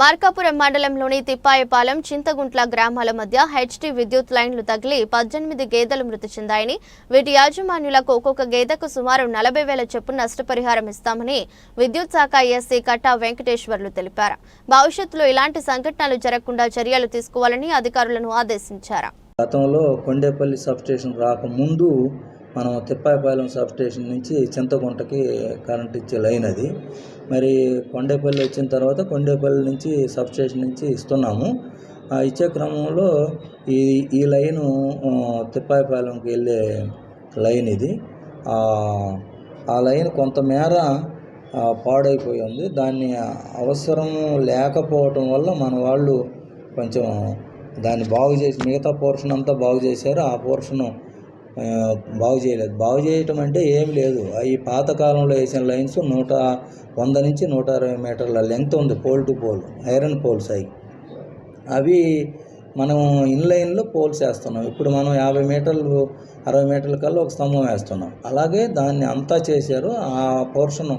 మార్కాపురం మండలంలోని తిప్పాయపాలెం చింతగుంట్ల గ్రామాల మధ్య హెచ్టీ విద్యుత్ లైన్లు తగిలి పద్దెనిమిది గేదెలు మృతి చెందాయని వీటి యాజమాన్యులకు ఒక్కొక్క గేదెకు సుమారు నలభై వేల చొప్పున నష్టపరిహారం ఇస్తామని విద్యుత్ శాఖ ఎస్సీ కట్టా వెంకటేశ్వర్లు తెలిపారు. భవిష్యత్తులో ఇలాంటి సంఘటనలు జరగకుండా చర్యలు తీసుకోవాలని అధికారులను ఆదేశించారు. గతంలో కొండేపల్లి సబ్ స్టేషన్ రాకముందు మనం తిప్పాయపాలెం సబ్ స్టేషన్ నుంచి చింతగుంటకి కరెంట్ ఇచ్చే లైన్ అది. మరి కొండేపల్లి వచ్చిన తర్వాత కొండేపల్లి నుంచి సబ్ స్టేషన్ నుంచి ఇస్తున్నాము. ఇచ్చే క్రమంలో ఈ ఈ లైను ఆ, తిప్పాయపాలెంకి వెళ్ళే లైన్ ఇది. ఆ, లైన్ కొంతమేర పాడైపోయి ఉంది. దాన్ని అవసరం లేకపోవటం వల్ల మన వాళ్ళు కొంచెం దాన్ని బాగు చేసి మిగతా పోర్షన్ అంతా బాగు చేశారు. ఆ పోర్షను బాగు చేయలేదు. బాగు చేయటం అంటే ఏం లేదు. ఈ పాతకాలంలో వేసిన లైన్స్ నూట వంద నుంచి నూట అరవై మీటర్ల లెంగ్త్ ఉంది pole to pole iron poles అవి అవి మనం ఇన్లైన్లో పోల్స్ వేస్తున్నాం. ఇప్పుడు మనం యాభై మీటర్లు అరవై మీటర్ల కల్లా ఒక స్తంభం వేస్తున్నాం. అలాగే దాన్ని అంతా చేశారు. ఆ పోర్షన్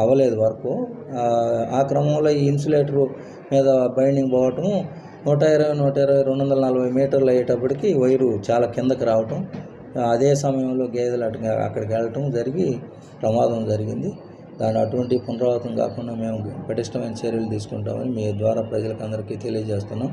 అవ్వలేదు వరకు. ఆ, ఆ క్రమంలో ఈ ఇన్సులేటర్ మీద బైండింగ్ పోవటం నూట ఇరవై నూట ఇరవై రెండు వందల నలభై మీటర్లు అయ్యేటప్పటికి వైరు చాలా కిందకి రావటం. అదే సమయంలో గేదెలు అటు అక్కడికి వెళ్ళటం జరిగి ప్రమాదం జరిగింది. దాని అటువంటి పునరావృతం కాకుండా మేము పటిష్టమైన చర్యలు తీసుకుంటామని మీ ద్వారా ప్రజలకు అందరికీ తెలియజేస్తున్నాం.